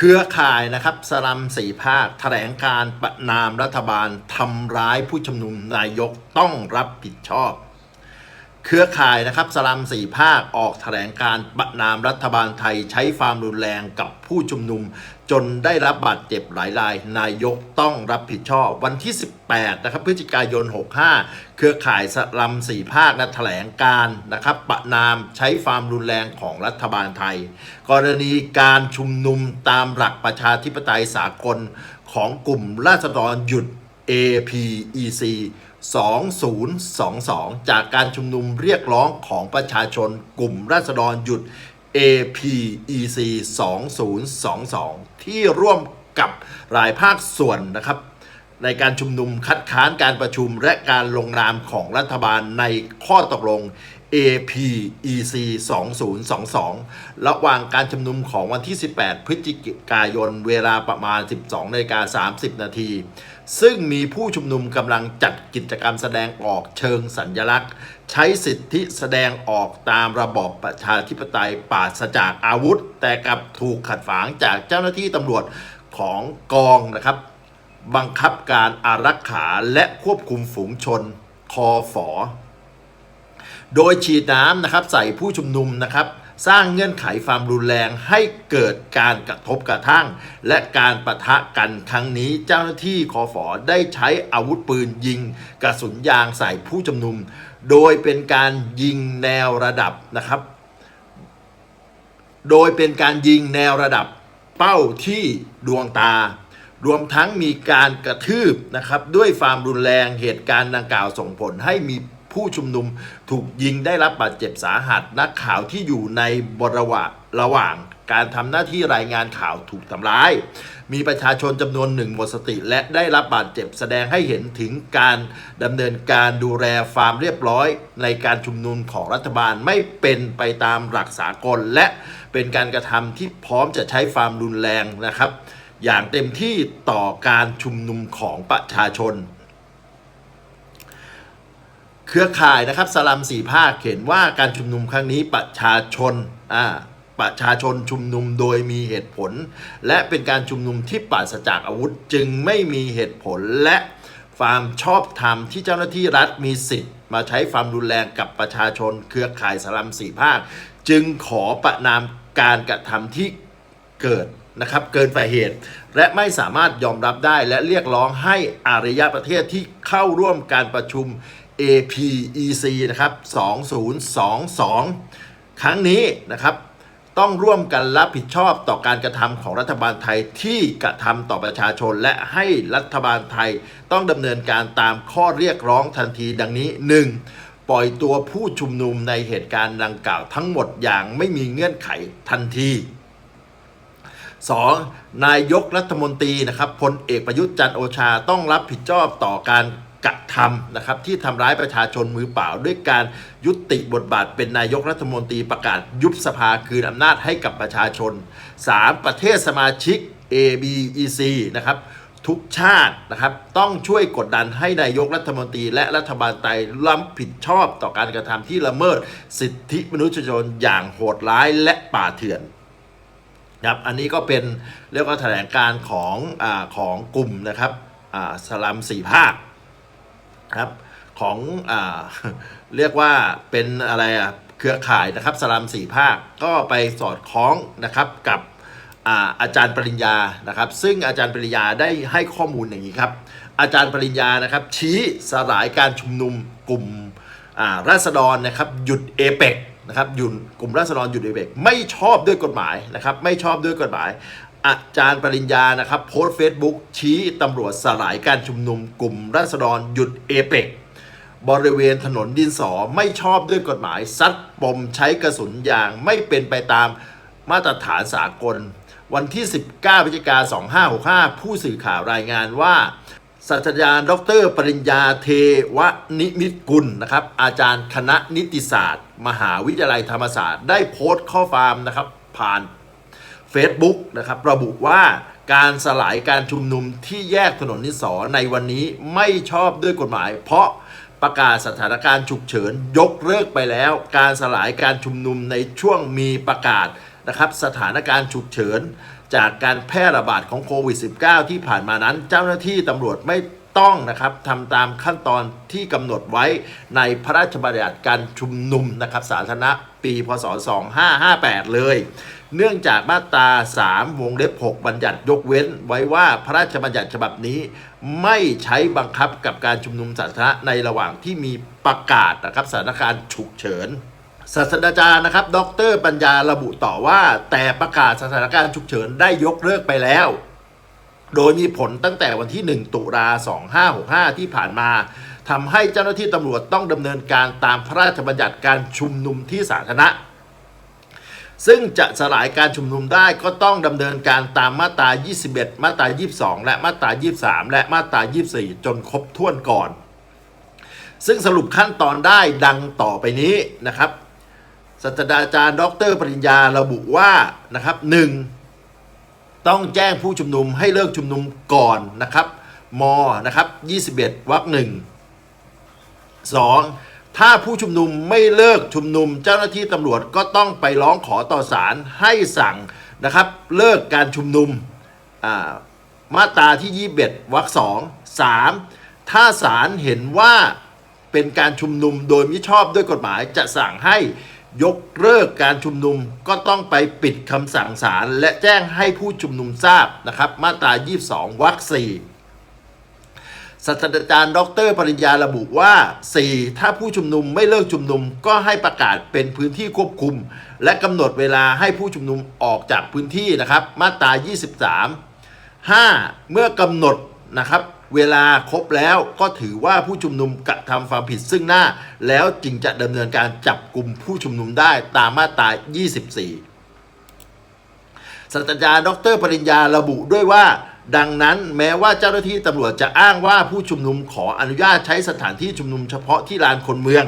เครือข่ายนะครับสลัมสี่ภาคแถลงการประนามรัฐบาลทำร้ายผู้ชุมนุมนายกต้องรับผิดชอบ เครือข่ายนะครับสลัมสี่ภาคออกแถลงการประนามรัฐบาลไทยใช้ความรุนแรงกับผู้ชุมนุม จนได้รับบาดเจ็บหลายราย นายกต้องรับผิดชอบ วันที่ 18 นะครับพฤศจิกายน 65 เครือข่ายสลัมสี่ภาคนะแถลงการนะครับประนามใช้ความรุนแรงของรัฐบาลไทย กรณีการชุมนุมตามหลักประชาธิปไตยสากลของกลุ่มราษฎรหยุด APEC 2022 จากการชุมนุมเรียกร้องของประชาชนกลุ่มราษฎรหยุด APEC 2022 ที่ร่วมกับหลายภาคส่วนนะครับในการชุมนุมคัดค้านการประชุมและการลงนามของรัฐบาลในข้อตกลง APEC 2022 ระหว่างการชุมนุมของวันที่ 18 พฤศจิกายน เวลาประมาณ 12นาฬิกา30 นาที ซึ่งมีผู้ชุมนุมกำลังจัดกิจกรรมแสดงออกเชิงสัญลักษณ์ ใช้สิทธิแสดงออกตามระบอบประชาธิปไตยปราศจากอาวุธ แต่กลับถูกขัดขวางจากเจ้าหน้าที่ตำรวจของกองนะครับ บังคับการอารักขาและควบคุมฝูงชนคอฝอโดยฉีดน้ำนะครับใส่ผู้ชุมนุมนะครับ สร้างเงื่อนไขความรุนแรงให้เกิดการกระทบกระทั่ง และการปะทะกันครั้งนี้เจ้าหน้าที่คอฝอได้ใช้อาวุธปืนยิง กระสุนยางใส่ผู้ชุมนุม โดยเป็นการยิงแนวระดับนะครับ โดยเป็นการยิงแนวระดับเป้าที่ดวงตารวมทั้งมีการกระทืบนะครับด้วยความรุนแรงเหตุการณ์ดังกล่าวส่งผลให้มี ผู้ชุมนุมถูกยิงได้รับบาดเจ็บสาหัส นักข่าวที่อยู่ในบริวะระหว่างการทำหน้าที่รายงานข่าวถูกทำร้าย มีประชาชนจำนวนหนึ่งหมดสติ และได้รับบาดเจ็บแสดงให้เห็นถึงการดำเนินการดูแลความเรียบร้อย ในการชุมนุมของรัฐบาลไม่เป็นไปตามหลักสากล และเป็นการกระทำที่พร้อมจะใช้ความรุนแรงนะครับ อย่างเต็มที่ต่อการชุมนุมของประชาชน เครือข่ายนะครับสลัมสี่ภาคเขียนว่าการชุมนุมครั้งนี้ประชาชนอ่าประชาชนชุมนุมโดยมีเหตุผล และเป็นการชุมนุมที่ปราศจากอาวุธจึงไม่มีเหตุผลและความชอบธรรมที่เจ้าหน้าที่รัฐมีสิทธิ์ มาใช้ความรุนแรงกับประชาชน เครือข่ายสลัมสี่ภาค จึงขอประนามการกระทำที่เกิดนะครับเกินฝ่าเหตุ และไม่สามารถยอมรับได้และเรียกร้องให้อารยประเทศที่เข้าร่วมการประชุม APEC นะครับ 2022 ครั้งนี้นะครับ ต้องร่วมกันรับผิดชอบต่อการกระทำของรัฐบาลไทยที่กระทำต่อประชาชน และให้รัฐบาลไทยต้องดำเนินการตามข้อเรียกร้องทันทีดังนี้ 1. ปล่อยตัวผู้ชุมนุมในเหตุการณ์ดังกล่าวทั้งหมดอย่างไม่มีเงื่อนไขทันที 2. นายกรัฐมนตรีนะครับพลเอกประยุทธ์จันโอชาต้องรับผิดชอบต่อการ กระทำนะครับที่ทำร้ายประชาชนมือเปล่า ด้วยการยุติบทบาทเป็นนายกรัฐมนตรีประกาศยุบสภาคืนอำนาจให้กับประชาชน 3. ประเทศสมาชิก ABEC นะครับทุกชาตินะครับต้องช่วยกดดันให้นายกรัฐมนตรี และรัฐบาลไทยรับผิดชอบต่อการกระทำที่ละเมิดสิทธิมนุษยชนอย่างโหดร้ายและป่าเถื่อนครับอันนี้ก็เป็นเรียกว่าแถลงการของอของกลุ่มนะครับสลัมสี่ภาค ครับของอเรียกว่าเป็นอะไรอะเครือข่ายนะครับสลัมสี่ภาคก็ไปสอดคล้องนะครับกับอาอาจารย์ปริญญานะครับ ซึ่งอาจารย์ปริญญาได้ให้ข้อมูลอย่างนี้ครับ อาจารย์ปริญญานะครับ ชี้สลายการชุมนุมกลุ่มราษฎรนะครับหยุดเอเปกนะครับหยุดกลุ่มราษฎรหยุดเอเปกไม่ชอบด้วยกฎหมายนะครับ ไม่ชอบด้วยกฎหมาย อาจารย์ปริญญานะครับโพสต์เฟซบุ๊กชี้ตำรวจสลายการชุมนุมกลุ่มราษฎรหยุดเอเปกบริเวณถนนดินสอไม่ชอบด้วยกฎหมาย ซัดปมใช้กระสุนยางไม่เป็นไปตามมาตรฐานสากล วันที่ 19พฤศจิกา2565 ผู้สื่อข่าวรายงานว่าศาสตราจารย์ ดร ปริญญาเทวนิมิตกุลนะครับ อาจารย์คณะนิติศาสตร์ มหาวิทยาลัยธรรมศาสตร์ ได้โพสต์ข้อความนะครับ ผ่าน Facebook นะครับระบุว่าการสลายการชุมนุมที่แยกถนนนิสอในวันนี้ไม่ชอบด้วยกฎหมาย เพราะประกาศสถานการณ์ฉุกเฉินยกเลิกไปแล้ว การสลายการชุมนุมในช่วงมีประกาศนะครับสถานการณ์ฉุกเฉิน จากการแพร่ระบาดของโควิด -19 ที่ผ่านมานั้น เจ้าหน้าที่ตำรวจไม่ต้องนะครับทำตามขั้นตอนที่กำหนดไว้ในพระราชบัญญัติการชุมนุมนะครับสาธารณะปีพศ 2558 เลย เนื่องจากมาตรา 3 วงเล็บ 6 บัญญัติยกเว้น ไว้ว่าพระราชบัญญัติฉบับนี้ไม่ใช้บังคับกับการชุมนุมสาธารณะในระหว่างที่มีประกาศนะครับสถานการณ์ฉุกเฉินศาสตราจารย์นะครับ ดรปัญญาระบุต่อว่า แต่ประกาศสถานการณ์ฉุกเฉินได้ยกเลิกไปแล้ว โดยมีผลตั้งแต่วันที่ 1 ตุลา2565 ที่ผ่านมาทำให้เจ้าหน้าที่ตำรวจต้องดำเนินการตามพระราชบัญญัติการชุมนุมที่สาธารณะ ซึ่งจะสลายการชุมนุมได้ก็ต้องดำเนินการตามมาตรา 21 มาตรา 22 และมาตรา 23 และมาตรา 24 จนครบถ้วนก่อน ซึ่งสรุปขั้นตอนได้ดังต่อไปนี้นะครับศาสตราจารย์ ดร ปริญญาระบุว่านะครับ 1. ต้องแจ้งผู้ชุมนุมให้เลิกชุมนุมก่อนนะครับมนะครับ 21วรรคหนึ่ง 2. ถ้าผู้ชุมนุมไม่เลิกชุมนุม เจ้าหน้าที่ตำรวจก็ต้องไปร้องขอต่อศาลให้สั่งนะครับ เลิกการชุมนุมมาตราที่ 21วรรคสองสามถ้าศาลเห็นว่าเป็นการชุมนุมโดยมิชอบด้วยกฎหมายจะสั่งให้ยกเลิกการชุมนุมก็ต้องไปปิดคำสั่งศาลและแจ้งให้ผู้ชุมนุมทราบนะครับ มาตรา 22วรรคสี่ ศาสตราจารย์ ดรปริญญาระบุว่า 4. ถ้าผู้ชุมนุมไม่เลิกชุมนุม ก็ให้ประกาศเป็นพื้นที่ควบคุม และกำหนดเวลาให้ผู้ชุมนุมออกจากพื้นที่นะครับ มาตรา 23 5. เมื่อกำหนดนะครับ เวลาครบแล้วก็ถือว่าผู้ชุมนุมกระทำความผิดซึ่งหน้า แล้วจึงจะดำเนินการจับกลุ่มผู้ชุมนุมได้ตามมาตรา 24ศาสตราจารย์ ดรปริญญาระบุด้วยว่า ดังนั้นแม้ว่าเจ้าหน้าที่ตำรวจจะอ้างว่าผู้ชุมนุมขออนุญาตใช้สถานที่ชุมนุมเฉพาะที่ลานคนเมือง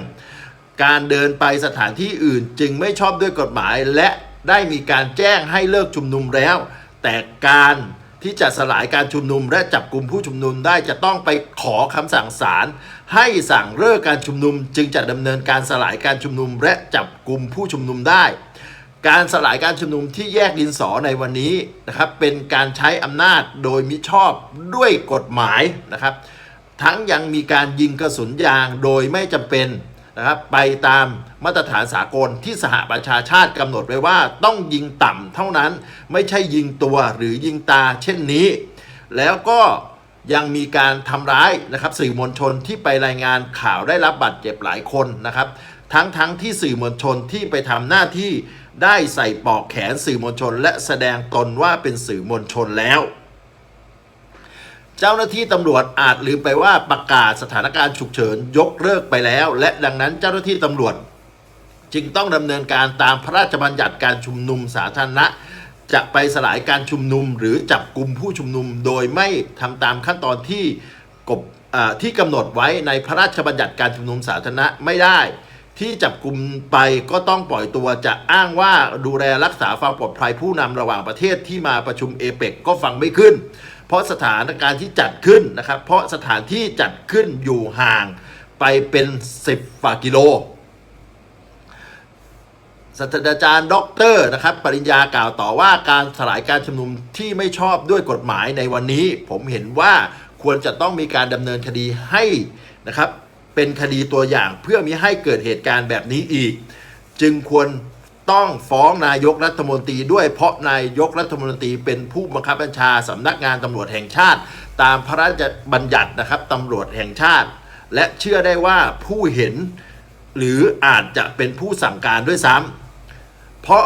การเดินไปสถานที่อื่นจึงไม่ชอบด้วยกฎหมาย และได้มีการแจ้งให้เลิกชุมนุมแล้ว แต่การที่จะสลายการชุมนุมและจับกลุ่มผู้ชุมนุมได้จะต้องไปขอคำสั่งศาลให้สั่งเลิกการชุมนุม จึงจะดำเนินการสลายการชุมนุมและจับกลุ่มผู้ชุมนุมได้ การสลายการชุมนุมที่แยกดินสอในวันนี้นะครับเป็นการใช้อำนาจโดยมิชอบด้วยกฎหมายนะครับ ทั้งยังมีการยิงกระสุนยางโดยไม่จำเป็นนะครับไปตามมาตรฐานสากลที่สหประชาชาติกำหนดไว้ว่าต้องยิงต่ำเท่านั้นไม่ใช่ยิงตัวหรือยิงตาเช่นนี้ แล้วก็ยังมีการทำร้ายนะครับสื่อมวลชนที่ไปรายงานข่าวได้รับบาดเจ็บหลายคนนะครับ ทั้งทั้งที่สื่อมวลชนที่ไปทำหน้าที่ ได้ใส่ปอกแขนสื่อมวลชน และแสดงตนว่าเป็นสื่อมวลชนแล้ว เจ้าหน้าที่ตำรวจอาจลืมไปว่าประกาศสถานการณ์ฉุกเฉินยกเลิกไปแล้ว และดังนั้นเจ้าหน้าที่ตำรวจ จึงต้องดำเนินการตามพระราชบัญญัติการชุมนุมสาธารณะจะไปสลายการชุมนุมหรือจับกลุ่มผู้ชุมนุมโดยไม่ทำตามขั้นตอนที่กบอ่าที่กำหนดไว้ในพระราชบัญญัติการชุมนุมสาธารณะไม่ได้ ที่จับกลุ่มไปก็ต้องปล่อยตัวจะอ้างว่าดูแลรักษาความปลอดภัยผู้นำระหว่างประเทศที่มาประชุมเอเปกก็ฟังไม่ขึ้น เพราะสถานการณ์ที่จัดขึ้นนะครับ เพราะสถานที่จัดขึ้นอยู่ห่างไปเป็น 10ฝ่ากิโลศาสตราจารย์ด็อกเตอร์นะครับปริญญากล่าวต่อว่าการสลายการชุมนุมที่ไม่ชอบด้วยกฎหมายในวันนี้ ผมเห็นว่าควรจะต้องมีการดำเนินคดีให้นะครับ เป็นคดีตัวอย่างเพื่อมิให้เกิดเหตุการณ์แบบนี้อีก จึงควรต้องฟ้องนายกรัฐมนตรีด้วยเพราะนายกรัฐมนตรีเป็นผู้บังคับบัญชาสำนักงานตำรวจแห่งชาติ ตามพระราชบัญญัตินะครับตำรวจแห่งชาติ และเชื่อได้ว่าผู้เห็นหรืออาจจะเป็นผู้สั่งการด้วยซ้ำเพราะ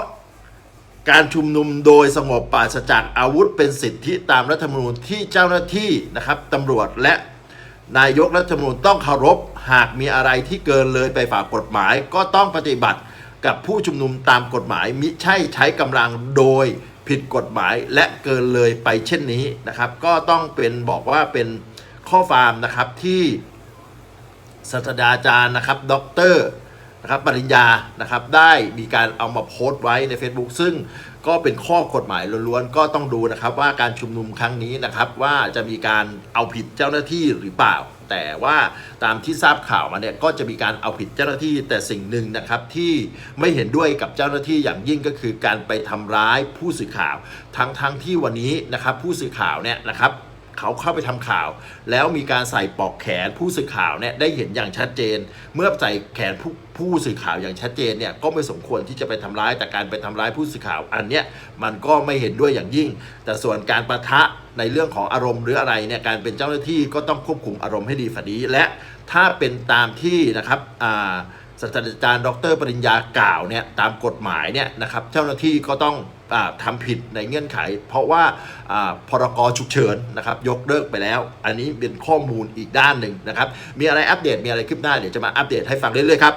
การชุมนุมโดยสงบปราศจากอาวุธเป็นสิทธิตามรัฐธรรมนูญที่เจ้าหน้าที่นะครับตำรวจและนายกรัฐมนูญต้องเคารพ หากมีอะไรที่เกินเลยไปฝ่ากฎหมาย ก็ต้องปฏิบัติกับผู้ชุมนุมตามกฎหมาย มิใช่ใช้กำลังโดยผิดกฎหมายและเกินเลยไปเช่นนี้นะครับ ก็ต้องเป็นบอกว่าเป็นข้อความนะครับที่ศาสตราจารย์นะครับด็อกเตอร์ นะครับปริญญานะครับได้มีการเอามาโพสต์ไว้ใน Facebook ซึ่งก็เป็นข้อกฎหมายล้วนๆก็ต้องดูนะครับว่าการชุมนุมครั้งนี้นะครับว่าจะมีการเอาผิดเจ้าหน้าที่หรือเปล่า แต่ว่าตามที่ทราบข่าวมาเนี่ยก็จะมีการเอาผิดเจ้าหน้าที่แต่สิ่งหนึ่งนะครับที่ไม่เห็นด้วยกับเจ้าหน้าที่อย่างยิ่งก็คือการไปทำร้ายผู้สื่อข่าว ทั้งทั้งที่วันนี้นะครับผู้สื่อข่าวเนี่ยนะครับ เขาเข้าไปทำข่าว แล้วมีการใส่ปลอกแขนผู้สื่อข่าวเนี่ยได้เห็นอย่างชัดเจน เมื่อใส่แขนผู้ผู้สื่อข่าวอย่างชัดเจนเนี่ยก็ไม่สมควรที่จะไปทำร้ายแต่การไปทำร้ายผู้สื่อข่าวอันเนี้ยมันก็ไม่เห็นด้วยอย่างยิ่ง แต่ส่วนการประทะในเรื่องของอารมณ์หรืออะไรเนี่ยการเป็นเจ้าหน้าที่ก็ต้องควบคุมอารมณ์ให้ดีฝันดีและถ้าเป็นตามที่นะครับอ่า ศาสตราจารย์ ดร ปริญญากล่าวเนี่ยตามกฎหมายเนี่ยนะครับเจ้าหน้าที่ก็ต้องอาทำผิดในเงื่อนไข เพราะว่าอ่าพรกฉุกเฉินนะครับยกเลิกไปแล้ว อันนี้เป็นข้อมูลอีกด้านหนึ่งนะครับ มีอะไรอัปเดตมีอะไรคืบหน้าเดี๋ยวจะมาอัปเดตให้ฟังเรื่อยๆครับ